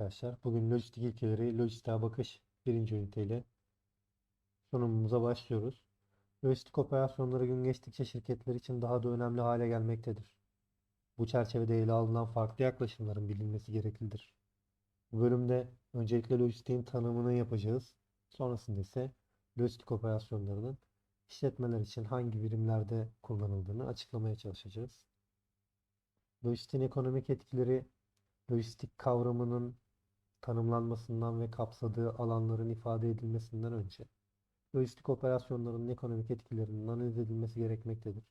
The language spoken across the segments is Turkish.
arkadaşlar. Bugün lojistik ilkeleri, lojistiğe bakış birinci üniteyle sunumumuza başlıyoruz. Lojistik operasyonları gün geçtikçe şirketler için daha da önemli hale gelmektedir. Bu çerçevede ele alınan farklı yaklaşımların bilinmesi gereklidir. Bu bölümde öncelikle lojistiğin tanımını yapacağız. Sonrasında ise lojistik operasyonlarının işletmeler için hangi birimlerde kullanıldığını açıklamaya çalışacağız. Lojistiğin ekonomik etkileri lojistik kavramının tanımlanmasından ve kapsadığı alanların ifade edilmesinden önce lojistik operasyonlarının ekonomik etkilerinin analiz edilmesi gerekmektedir.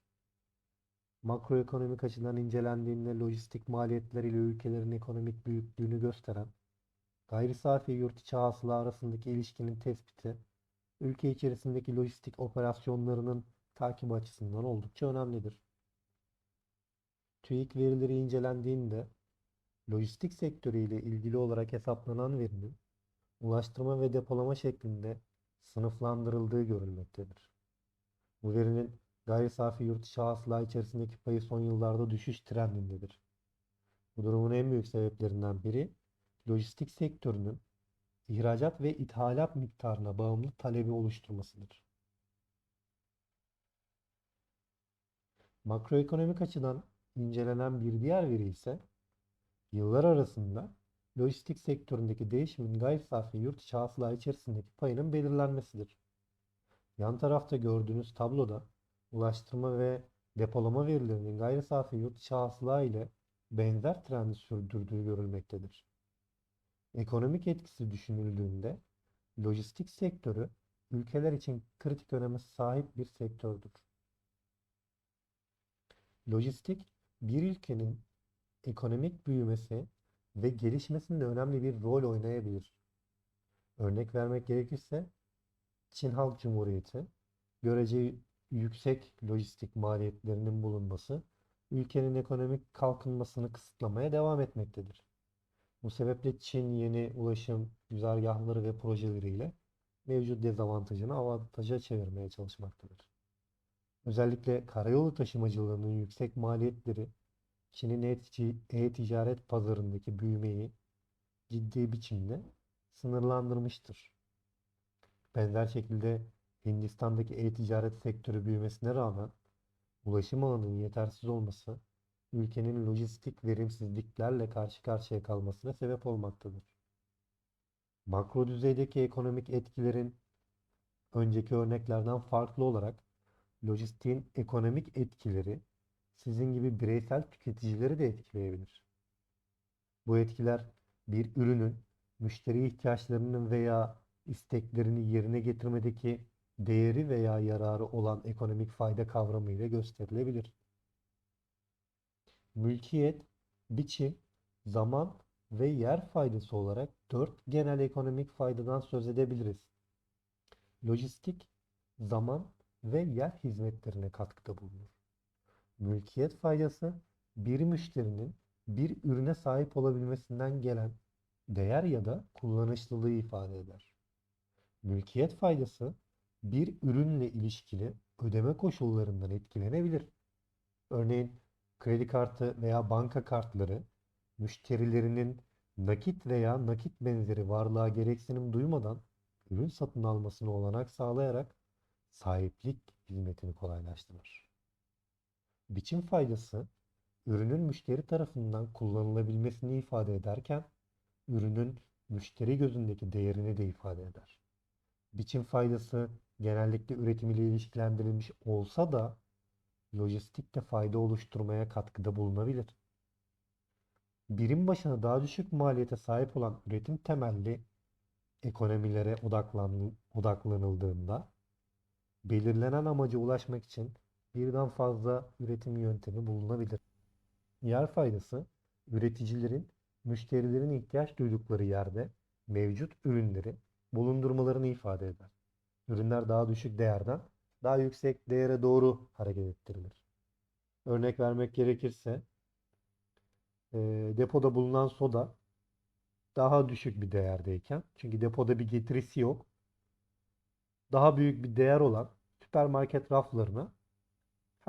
Makroekonomik açıdan incelendiğinde lojistik maliyetler ile ülkelerin ekonomik büyüklüğünü gösteren gayri safi yurt içi hasıla arasındaki ilişkinin tespiti ülke içerisindeki lojistik operasyonlarının takibi açısından oldukça önemlidir. TÜİK verileri incelendiğinde lojistik sektörü ile ilgili olarak hesaplanan verinin ulaştırma ve depolama şeklinde sınıflandırıldığı görülmektedir. Bu verinin gayri safi yurt içi hasıla içerisindeki payı son yıllarda düşüş trendindedir. Bu durumun en büyük sebeplerinden biri lojistik sektörünün ihracat ve ithalat miktarına bağımlı talebi oluşturmasıdır. Makroekonomik açıdan incelenen bir diğer veri ise yıllar arasında lojistik sektöründeki değişimin gayri safi yurt içi hasıla içerisindeki payının belirlenmesidir. Yan tarafta gördüğünüz tabloda ulaştırma ve depolama verilerinin gayri safi yurt içi hasıla ile benzer trendi sürdürdüğü görülmektedir. Ekonomik etkisi düşünüldüğünde lojistik sektörü ülkeler için kritik öneme sahip bir sektördür. Lojistik bir ülkenin ekonomik büyümesi ve gelişmesinde önemli bir rol oynayabilir. Örnek vermek gerekirse Çin Halk Cumhuriyeti görece yüksek lojistik maliyetlerinin bulunması ülkenin ekonomik kalkınmasını kısıtlamaya devam etmektedir. Bu sebeple Çin yeni ulaşım güzergahları ve projeleriyle mevcut dezavantajını avantaja çevirmeye çalışmaktadır. Özellikle karayolu taşımacılığının yüksek maliyetleri Çin'in e-ticaret pazarındaki büyümeyi ciddi biçimde sınırlandırmıştır. Benzer şekilde Hindistan'daki e-ticaret sektörü büyümesine rağmen ulaşım ağının yetersiz olması ülkenin lojistik verimsizliklerle karşı karşıya kalmasına sebep olmaktadır. Makro düzeydeki ekonomik etkilerin önceki örneklerden farklı olarak lojistiğin ekonomik etkileri sizin gibi bireysel tüketicileri de etkileyebilir. Bu etkiler bir ürünün müşteri ihtiyaçlarının veya isteklerini yerine getirmedeki değeri veya yararı olan ekonomik fayda kavramı ile gösterilebilir. Mülkiyet, biçim, zaman ve yer faydası olarak dört genel ekonomik faydadan söz edebiliriz. Lojistik, zaman ve yer hizmetlerine katkıda bulunur. Mülkiyet faydası bir müşterinin bir ürüne sahip olabilmesinden gelen değer ya da kullanışlılığı ifade eder. Mülkiyet faydası bir ürünle ilişkili ödeme koşullarından etkilenebilir. Örneğin kredi kartı veya banka kartları müşterilerinin nakit veya nakit benzeri varlığa gereksinim duymadan ürün satın almasını olanak sağlayarak sahiplik hizmetini kolaylaştırır. Biçim faydası ürünün müşteri tarafından kullanılabilmesini ifade ederken ürünün müşteri gözündeki değerini de ifade eder. Biçim faydası genellikle üretim ile ilişkilendirilmiş olsa da lojistikte fayda oluşturmaya katkıda bulunabilir. Birim başına daha düşük maliyete sahip olan üretim temelli ekonomilere odaklan, odaklanıldığında belirlenen amaca ulaşmak için birden fazla üretim yöntemi bulunabilir. Yer faydası üreticilerin müşterilerin ihtiyaç duydukları yerde mevcut ürünleri bulundurmalarını ifade eder. Ürünler daha düşük değerden daha yüksek değere doğru hareket ettirilir. Örnek vermek gerekirse e, depoda bulunan soda daha düşük bir değerdeyken çünkü depoda bir getirisi yok. Daha büyük bir değer olan süpermarket raflarına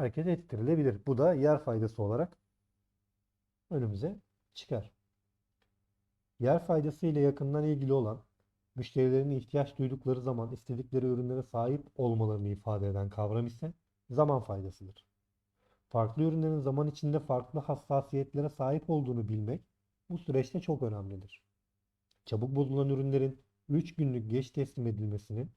hareket ettirilebilir. Bu da yer faydası olarak önümüze çıkar. Yer faydası ile yakından ilgili olan, müşterilerin ihtiyaç duydukları zaman istedikleri ürünlere sahip olmalarını ifade eden kavram ise zaman faydasıdır. Farklı ürünlerin zaman içinde farklı hassasiyetlere sahip olduğunu bilmek bu süreçte çok önemlidir. Çabuk bozulan ürünlerin 3 günlük geç teslim edilmesinin,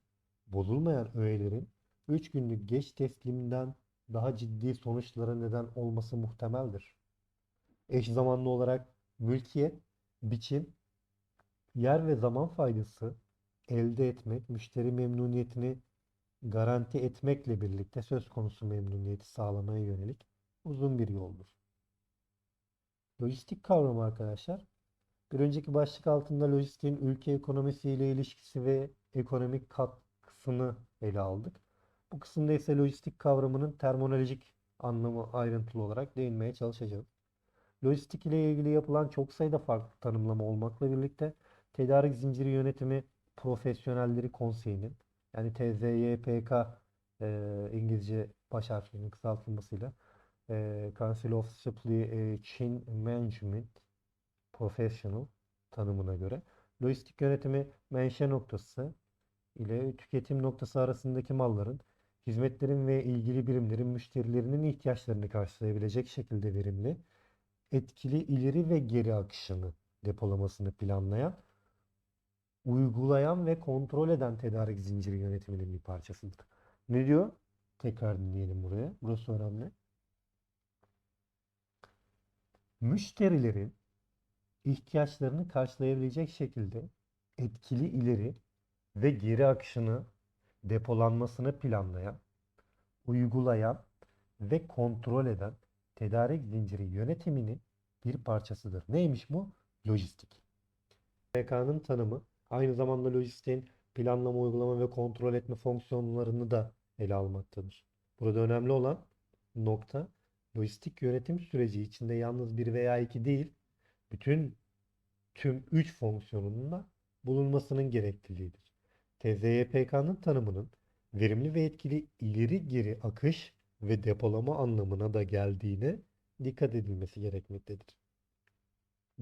bozulmayan öğelerin 3 günlük geç tesliminden daha ciddi sonuçlara neden olması muhtemeldir. Eş zamanlı olarak mülkiyet, biçim, yer ve zaman faydası elde etmek, müşteri memnuniyetini garanti etmekle birlikte söz konusu memnuniyeti sağlamaya yönelik uzun bir yoldur. Lojistik kavramı arkadaşlar, bir önceki başlık altında lojistiğin ülke ekonomisiyle ilişkisi ve ekonomik katkısını ele aldık. Bu kısımda ise lojistik kavramının terminolojik anlamı ayrıntılı olarak değinmeye çalışacağım. Lojistik ile ilgili yapılan çok sayıda farklı tanımlama olmakla birlikte Tedarik Zinciri Yönetimi Profesyonelleri Konseyi'nin yani TZYPK e, İngilizce baş harflerinin kısaltılmasıyla e, Council of Supply Chain Management Professional tanımına göre lojistik yönetimi menşe noktası ile tüketim noktası arasındaki malların, hizmetlerin ve ilgili birimlerin müşterilerinin ihtiyaçlarını karşılayabilecek şekilde verimli, etkili ileri ve geri akışını depolamasını planlayan, uygulayan ve kontrol eden tedarik zinciri yönetiminin bir parçasıdır. Ne diyor? Tekrar dinleyelim buraya. Burası önemli. Müşterilerin ihtiyaçlarını karşılayabilecek şekilde etkili ileri ve geri akışını depolanmasını planlayan, uygulayan ve kontrol eden tedarik zinciri yönetiminin bir parçasıdır. Neymiş bu? Lojistik. PK'nın tanımı aynı zamanda lojistiğin planlama, uygulama ve kontrol etme fonksiyonlarını da ele almaktadır. Burada önemli olan nokta lojistik yönetim süreci içinde yalnız bir veya iki değil, bütün tüm 3 fonksiyonunun da bulunmasının gerekliliğidir. TZYPK'nın tanımının verimli ve etkili ileri geri akış ve depolama anlamına da geldiğine dikkat edilmesi gerekmektedir.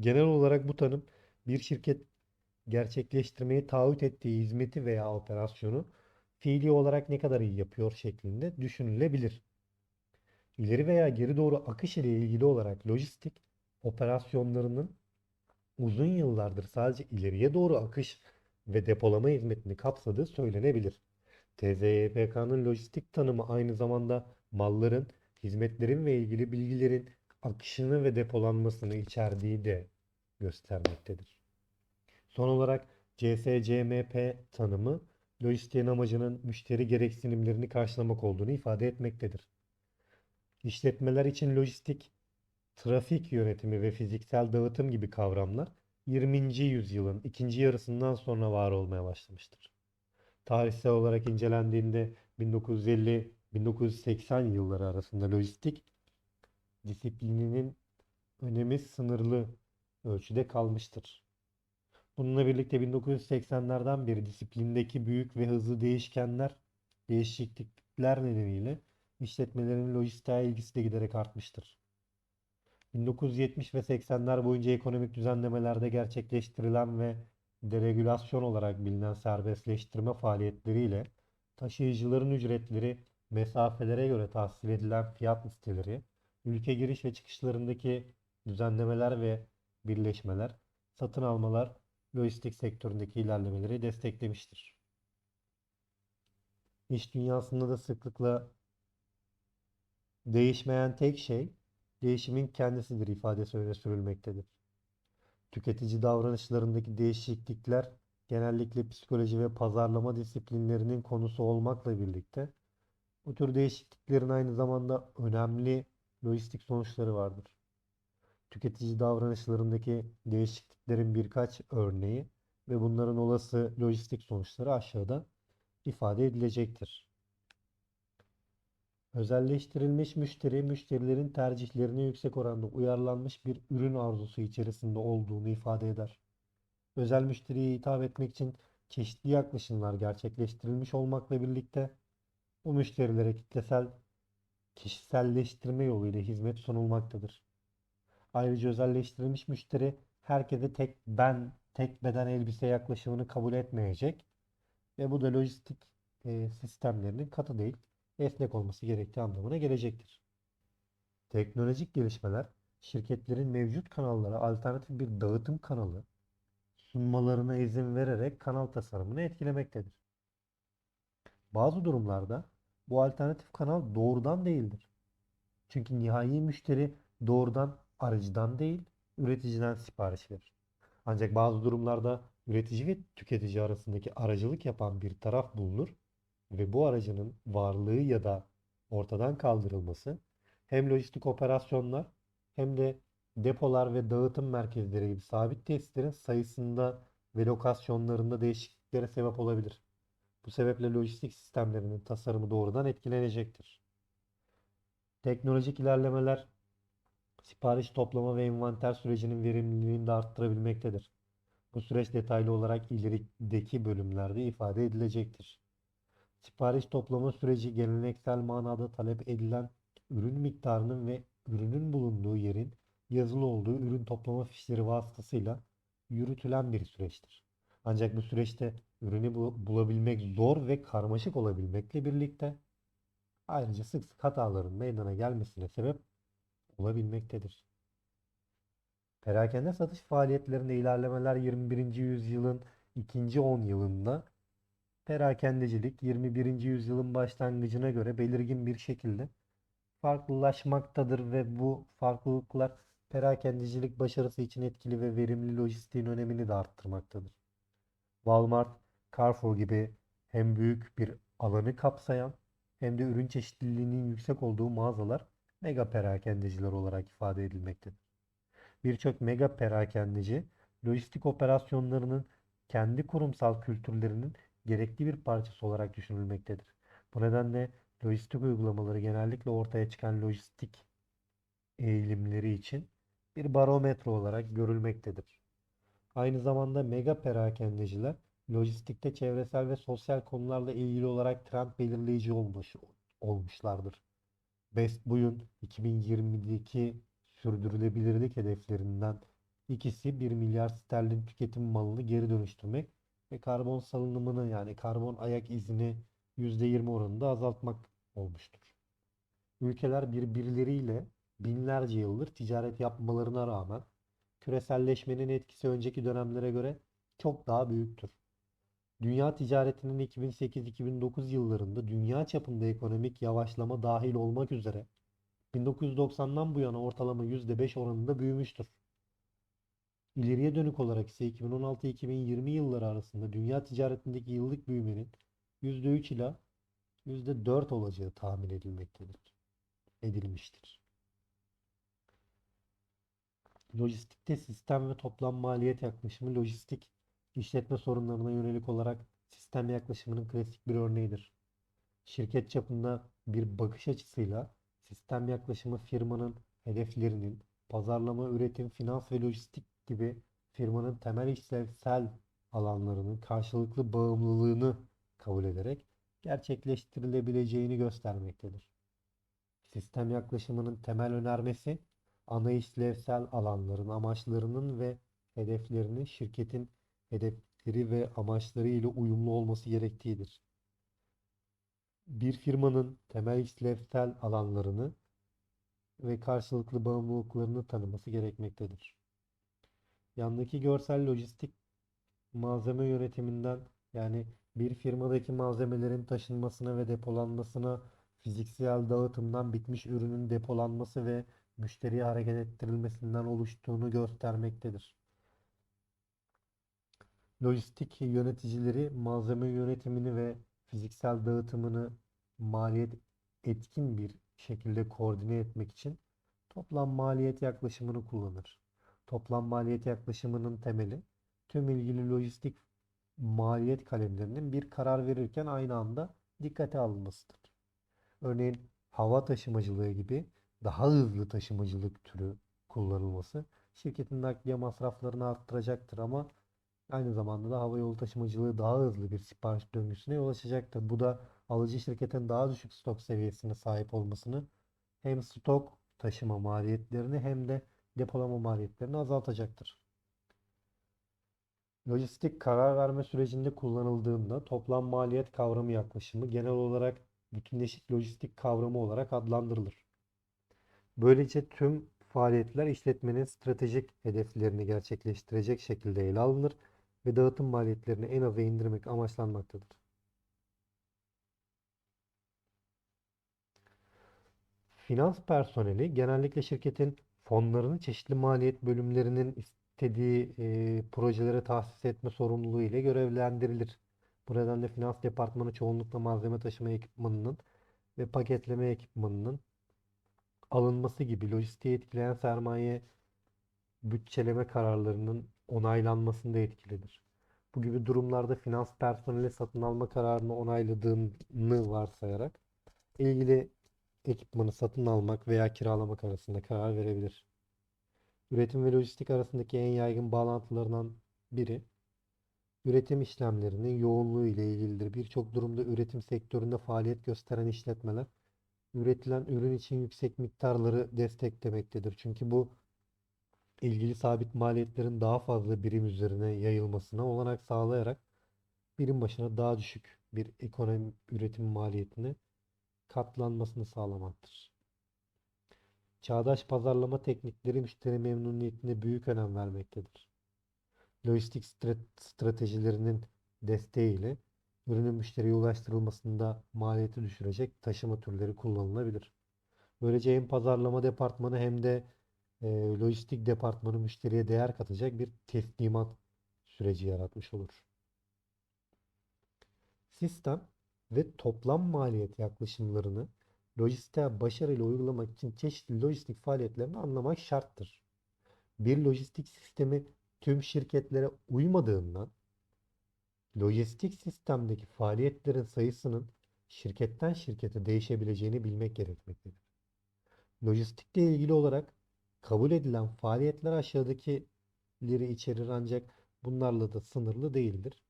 Genel olarak bu tanım bir şirket gerçekleştirmeye taahhüt ettiği hizmeti veya operasyonu fiili olarak ne kadar iyi yapıyor şeklinde düşünülebilir. İleri veya geri doğru akış ile ilgili olarak lojistik operasyonlarının uzun yıllardır sadece ileriye doğru akış ve depolama hizmetini kapsadığı söylenebilir. TZYPK'nın lojistik tanımı aynı zamanda malların, hizmetlerin ve ilgili bilgilerin akışını ve depolanmasını içerdiği de göstermektedir. Son olarak CSCMP tanımı lojistiğin amacının müşteri gereksinimlerini karşılamak olduğunu ifade etmektedir. İşletmeler için lojistik, trafik yönetimi ve fiziksel dağıtım gibi kavramlar 20. yüzyılın ikinci yarısından sonra var olmaya başlamıştır. Tarihsel olarak incelendiğinde 1950-1980 yılları arasında lojistik disiplininin önemi sınırlı ölçüde kalmıştır. Bununla birlikte 1980'lerden beri disiplindeki büyük ve hızlı değişkenler, değişiklikler nedeniyle işletmelerin lojistiğe ilgisi de giderek artmıştır. 1970 ve 80'ler boyunca ekonomik düzenlemelerde gerçekleştirilen ve deregülasyon olarak bilinen serbestleştirme faaliyetleriyle taşıyıcıların ücretleri mesafelere göre tahsil edilen fiyat listeleri, ülke giriş ve çıkışlarındaki düzenlemeler ve birleşmeler, satın almalar, lojistik sektöründeki ilerlemeleri desteklemiştir. İş dünyasında da sıklıkla değişmeyen tek şey değişimin kendisidir ifadesi öne sürülmektedir. Tüketici davranışlarındaki değişiklikler genellikle psikoloji ve pazarlama disiplinlerinin konusu olmakla birlikte bu tür değişikliklerin aynı zamanda önemli lojistik sonuçları vardır. Tüketici davranışlarındaki değişikliklerin birkaç örneği ve bunların olası lojistik sonuçları aşağıda ifade edilecektir. Özelleştirilmiş müşteri, müşterilerin tercihlerine yüksek oranda uyarlanmış bir ürün arzusu içerisinde olduğunu ifade eder. Özel müşteriye hitap etmek için çeşitli yaklaşımlar gerçekleştirilmiş olmakla birlikte bu müşterilere kitlesel kişiselleştirme yoluyla hizmet sunulmaktadır. Ayrıca özelleştirilmiş müşteri herkese tek ben, tek beden elbise yaklaşımını kabul etmeyecek ve bu da lojistik sistemlerinin katı değil, esnek olması gerektiği anlamına gelecektir. Teknolojik gelişmeler şirketlerin mevcut kanallara alternatif bir dağıtım kanalı sunmalarına izin vererek kanal tasarımını etkilemektedir. Bazı durumlarda bu alternatif kanal doğrudan değildir. Çünkü nihai müşteri doğrudan aracıdan değil, üreticiden sipariş verir. Ancak bazı durumlarda üretici ve tüketici arasındaki aracılık yapan bir taraf bulunur ve bu aracının varlığı ya da ortadan kaldırılması hem lojistik operasyonlar hem de depolar ve dağıtım merkezleri gibi sabit tesislerin sayısında ve lokasyonlarında değişikliklere sebep olabilir. Bu sebeple lojistik sistemlerinin tasarımı doğrudan etkilenecektir. Teknolojik ilerlemeler sipariş toplama ve envanter sürecinin verimliliğini de arttırabilmektedir. Bu süreç detaylı olarak ilerideki bölümlerde ifade edilecektir. Sipariş toplama süreci geleneksel manada talep edilen ürün miktarının ve ürünün bulunduğu yerin yazılı olduğu ürün toplama fişleri vasıtasıyla yürütülen bir süreçtir. Ancak bu süreçte ürünü bu- bulabilmek zor ve karmaşık olabilmekle birlikte ayrıca sık sık hataların meydana gelmesine sebep olabilmektedir. Perakende satış faaliyetlerinde ilerlemeler 21. yüzyılın ikinci 10 yılında perakendecilik 21. yüzyılın başlangıcına göre belirgin bir şekilde farklılaşmaktadır ve bu farklılıklar perakendecilik başarısı için etkili ve verimli lojistiğin önemini de arttırmaktadır. Walmart, Carrefour gibi hem büyük bir alanı kapsayan hem de ürün çeşitliliğinin yüksek olduğu mağazalar mega perakendeciler olarak ifade edilmektedir. Birçok mega perakendeci lojistik operasyonlarının kendi kurumsal kültürlerinin gerekli bir parçası olarak düşünülmektedir. Bu nedenle lojistik uygulamaları genellikle ortaya çıkan lojistik eğilimleri için bir barometre olarak görülmektedir. Aynı zamanda mega perakendeciler lojistikte çevresel ve sosyal konularla ilgili olarak trend belirleyici olmuş, olmuşlardır. Best Buy'un 2020'deki sürdürülebilirlik hedeflerinden ikisi 1 milyar sterlin tüketim malını geri dönüştürmek ve karbon salınımını yani karbon ayak izini %20 oranında azaltmak olmuştur. Ülkeler birbirleriyle binlerce yıldır ticaret yapmalarına rağmen küreselleşmenin etkisi önceki dönemlere göre çok daha büyüktür. Dünya ticaretinin 2008-2009 yıllarında dünya çapında ekonomik yavaşlama dahil olmak üzere 1990'dan bu yana ortalama %5 oranında büyümüştür. İleriye dönük olarak ise 2016-2020 yılları arasında dünya ticaretindeki yıllık büyümenin %3 ila %4 olacağı tahmin edilmektedir. Edilmiştir. Lojistikte sistem ve toplam maliyet yaklaşımı lojistik işletme sorunlarına yönelik olarak sistem yaklaşımının klasik bir örneğidir. Şirket çapında bir bakış açısıyla sistem yaklaşımı firmanın hedeflerinin pazarlama, üretim, finans ve lojistik gibi firmanın temel işlevsel alanlarının karşılıklı bağımlılığını kabul ederek gerçekleştirilebileceğini göstermektedir. Sistem yaklaşımının temel önermesi ana işlevsel alanların amaçlarının ve hedeflerinin şirketin hedefleri ve amaçları ile uyumlu olması gerektiğidir. Bir firmanın temel işlevsel alanlarını ve karşılıklı bağımlılıklarını tanıması gerekmektedir. Yandaki görsel lojistik malzeme yönetiminden yani bir firmadaki malzemelerin taşınmasına ve depolanmasına fiziksel dağıtımdan bitmiş ürünün depolanması ve müşteriye hareket ettirilmesinden oluştuğunu göstermektedir. Lojistik yöneticileri malzeme yönetimini ve fiziksel dağıtımını maliyet etkin bir şekilde koordine etmek için toplam maliyet yaklaşımını kullanır. Toplam maliyet yaklaşımının temeli tüm ilgili lojistik maliyet kalemlerinin bir karar verirken aynı anda dikkate alınmasıdır. Örneğin hava taşımacılığı gibi daha hızlı taşımacılık türü kullanılması şirketin nakliye masraflarını arttıracaktır ama aynı zamanda da havayolu taşımacılığı daha hızlı bir sipariş döngüsüne yol açacaktır. Bu da alıcı şirketin daha düşük stok seviyesine sahip olmasını hem stok taşıma maliyetlerini hem de depolama maliyetlerini azaltacaktır. Lojistik karar verme sürecinde kullanıldığında toplam maliyet kavramı yaklaşımı genel olarak bütünleşik lojistik kavramı olarak adlandırılır. Böylece tüm faaliyetler işletmenin stratejik hedeflerini gerçekleştirecek şekilde ele alınır ve dağıtım maliyetlerini en aza indirmek amaçlanmaktadır. Finans personeli genellikle şirketin fonlarını çeşitli maliyet bölümlerinin istediği e, projelere tahsis etme sorumluluğu ile görevlendirilir. Bu nedenle finans departmanı çoğunlukla malzeme taşıma ekipmanının ve paketleme ekipmanının alınması gibi lojistiği etkileyen sermaye bütçeleme kararlarının onaylanmasında etkilidir. Bu gibi durumlarda finans personeli satın alma kararını onayladığını varsayarak ilgili ekipmanı satın almak veya kiralamak arasında karar verebilir. Üretim ve lojistik arasındaki en yaygın bağlantılarından biri üretim işlemlerinin yoğunluğu ile ilgilidir. Birçok durumda üretim sektöründe faaliyet gösteren işletmeler üretilen ürün için yüksek miktarları desteklemektedir. Çünkü bu ilgili sabit maliyetlerin daha fazla birim üzerine yayılmasına olanak sağlayarak birim başına daha düşük bir ekonomi üretim maliyetine katlanmasını sağlamaktır. Çağdaş pazarlama teknikleri müşteri memnuniyetine büyük önem vermektedir. Lojistik stratejilerinin desteğiyle ürünün müşteriye ulaştırılmasında maliyeti düşürecek taşıma türleri kullanılabilir. Böylece hem pazarlama departmanı hem de e, lojistik departmanı müşteriye değer katacak bir teslimat süreci yaratmış olur. Sistem ve toplam maliyet yaklaşımlarını lojistiğe başarıyla uygulamak için çeşitli lojistik faaliyetlerini anlamak şarttır. Bir lojistik sistemi tüm şirketlere uymadığından lojistik sistemdeki faaliyetlerin sayısının şirketten şirkete değişebileceğini bilmek gerekmektedir. Lojistikle ilgili olarak kabul edilen faaliyetler aşağıdakileri içerir ancak bunlarla da sınırlı değildir.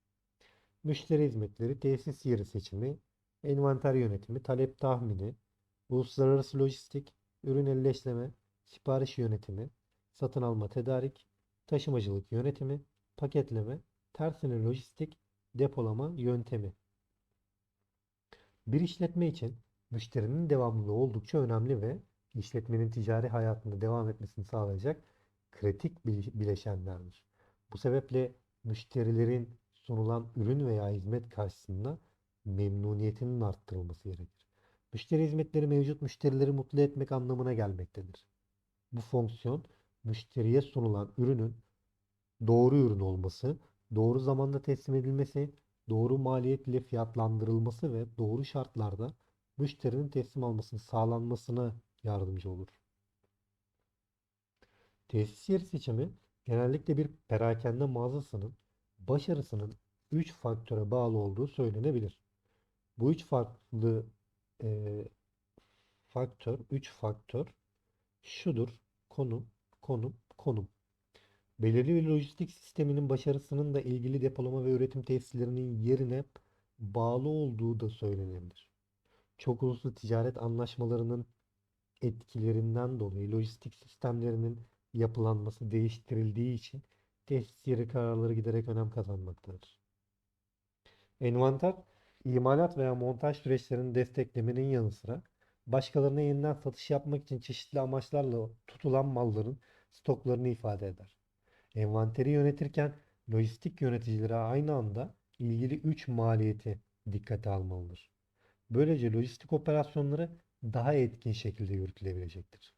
Müşteri hizmetleri, tesis yeri seçimi, envanter yönetimi, talep tahmini, uluslararası lojistik, ürün elleşleme, sipariş yönetimi, satın alma tedarik, taşımacılık yönetimi, paketleme, tersine lojistik, depolama yöntemi. Bir işletme için müşterinin devamlılığı oldukça önemli ve işletmenin ticari hayatında devam etmesini sağlayacak kritik bileşenlerdir. Bu sebeple müşterilerin sunulan ürün veya hizmet karşısında memnuniyetinin arttırılması gerekir. Müşteri hizmetleri mevcut müşterileri mutlu etmek anlamına gelmektedir. Bu fonksiyon müşteriye sunulan ürünün doğru ürün olması, doğru zamanda teslim edilmesi, doğru maliyet ile fiyatlandırılması ve doğru şartlarda müşterinin teslim almasını sağlanmasına yardımcı olur. Tesis yeri seçimi genellikle bir perakende mağazasının başarısının 3 faktöre bağlı olduğu söylenebilir. Bu üç farklı e, faktör, 3 faktör şudur. Konum, konum, konum. Belirli bir lojistik sisteminin başarısının da ilgili depolama ve üretim tesislerinin yerine bağlı olduğu da söylenebilir. Çok uluslu ticaret anlaşmalarının etkilerinden dolayı lojistik sistemlerinin yapılanması değiştirildiği için tesis kararları giderek önem kazanmaktadır. Envanter, imalat veya montaj süreçlerini desteklemenin yanı sıra başkalarına yeniden satış yapmak için çeşitli amaçlarla tutulan malların stoklarını ifade eder. Envanteri yönetirken lojistik yöneticileri aynı anda ilgili 3 maliyeti dikkate almalıdır. Böylece lojistik operasyonları daha etkin şekilde yürütülebilecektir.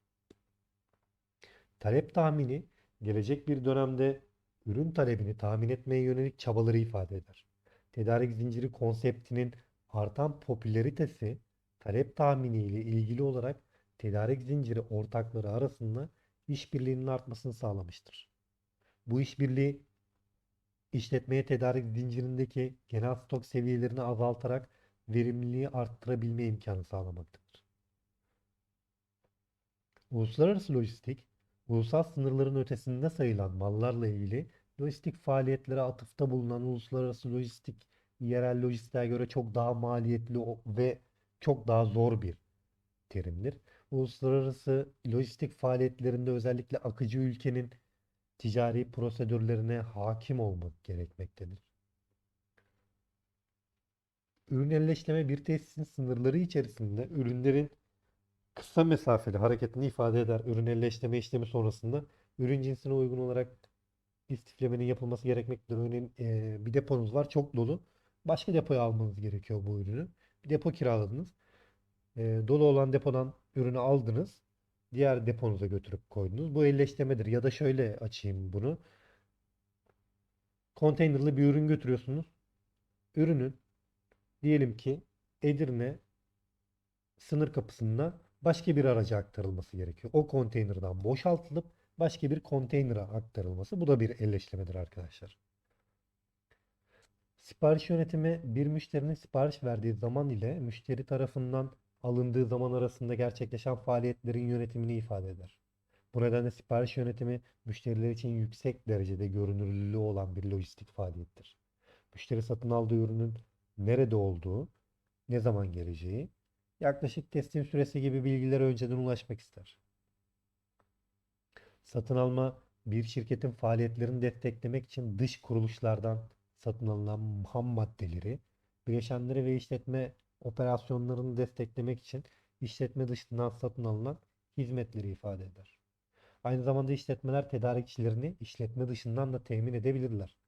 Talep tahmini gelecek bir dönemde ürün talebini tahmin etmeye yönelik çabaları ifade eder. Tedarik zinciri konseptinin artan popülaritesi talep tahmini ile ilgili olarak tedarik zinciri ortakları arasında işbirliğinin artmasını sağlamıştır. Bu işbirliği işletmeye tedarik zincirindeki genel stok seviyelerini azaltarak verimliliği arttırabilme imkanı sağlamaktadır. Uluslararası lojistik, ulusal sınırların ötesinde sayılan mallarla ilgili lojistik faaliyetlere atıfta bulunan uluslararası lojistik, yerel lojistiğe göre çok daha maliyetli ve çok daha zor bir terimdir. Uluslararası lojistik faaliyetlerinde özellikle akıcı ülkenin ticari prosedürlerine hakim olmak gerekmektedir. Ürün elleştirme bir tesisin sınırları içerisinde ürünlerin kısa mesafeli hareketini ifade eder. Ürün elleştirme işlemi sonrasında ürün cinsine uygun olarak istiflemenin yapılması gerekmektedir. Örneğin eee, bir deponuz var çok dolu. Başka depoya almanız gerekiyor bu ürünü. Bir depo kiraladınız. Eee, dolu olan depodan ürünü aldınız. Diğer deponuza götürüp koydunuz. Bu elleştirmedir. Ya da şöyle açayım bunu. Konteynerlı bir ürün götürüyorsunuz. Ürünün diyelim ki Edirne sınır kapısında başka bir araca aktarılması gerekiyor. O konteynerden boşaltılıp başka bir konteynere aktarılması. Bu da bir elleştirmedir arkadaşlar. Sipariş yönetimi bir müşterinin sipariş verdiği zaman ile müşteri tarafından alındığı zaman arasında gerçekleşen faaliyetlerin yönetimini ifade eder. Bu nedenle sipariş yönetimi müşteriler için yüksek derecede görünürlüğü olan bir lojistik faaliyettir. Müşteri satın aldığı ürünün nerede olduğu, ne zaman geleceği, yaklaşık teslim süresi gibi bilgilere önceden ulaşmak ister. Satın alma bir şirketin faaliyetlerini desteklemek için dış kuruluşlardan satın alınan ham maddeleri, bileşenleri ve işletme operasyonlarını desteklemek için işletme dışından satın alınan hizmetleri ifade eder. Aynı zamanda işletmeler tedarikçilerini işletme dışından da temin edebilirler.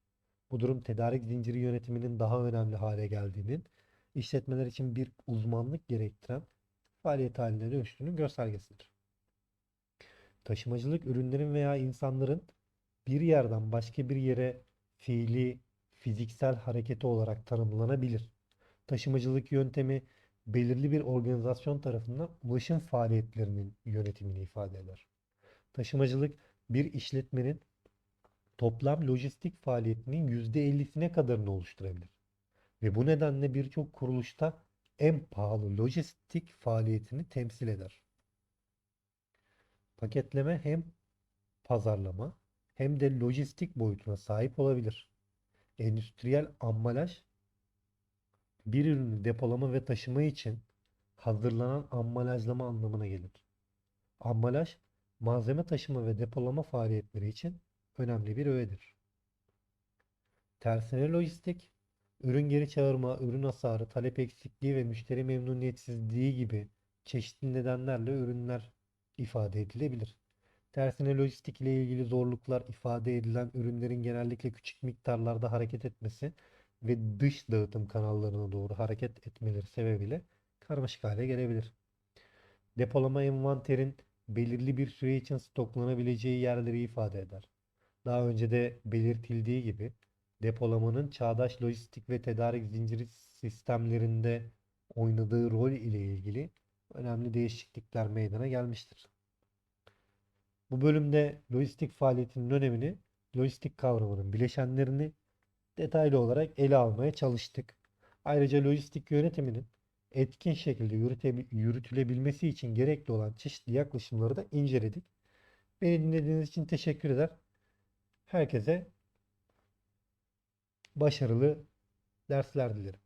Bu durum tedarik zinciri yönetiminin daha önemli hale geldiğinin, işletmeler için bir uzmanlık gerektiren faaliyet haline dönüştüğünün göstergesidir. Taşımacılık ürünlerin veya insanların bir yerden başka bir yere fiili, fiziksel hareketi olarak tanımlanabilir. Taşımacılık yöntemi belirli bir organizasyon tarafından ulaşım faaliyetlerinin yönetimini ifade eder. Taşımacılık bir işletmenin toplam lojistik faaliyetinin %50'sine kadarını oluşturabilir. Ve bu nedenle birçok kuruluşta en pahalı lojistik faaliyetini temsil eder. Paketleme hem pazarlama hem de lojistik boyutuna sahip olabilir. Endüstriyel ambalaj bir ürünü depolama ve taşıma için hazırlanan ambalajlama anlamına gelir. Ambalaj, malzeme taşıma ve depolama faaliyetleri için önemli bir öğedir. Tersine lojistik, ürün geri çağırma, ürün hasarı, talep eksikliği ve müşteri memnuniyetsizliği gibi çeşitli nedenlerle ürünler ifade edilebilir. Tersine lojistik ile ilgili zorluklar ifade edilen ürünlerin genellikle küçük miktarlarda hareket etmesi ve dış dağıtım kanallarına doğru hareket etmeleri sebebiyle karmaşık hale gelebilir. Depolama envanterin belirli bir süre için stoklanabileceği yerleri ifade eder. Daha önce de belirtildiği gibi depolamanın çağdaş lojistik ve tedarik zinciri sistemlerinde oynadığı rol ile ilgili önemli değişiklikler meydana gelmiştir. Bu bölümde lojistik faaliyetinin önemini, lojistik kavramının bileşenlerini detaylı olarak ele almaya çalıştık. Ayrıca lojistik yönetiminin etkin şekilde yürütülebilmesi için gerekli olan çeşitli yaklaşımları da inceledik. Beni dinlediğiniz için teşekkür eder. Herkese başarılı dersler dilerim.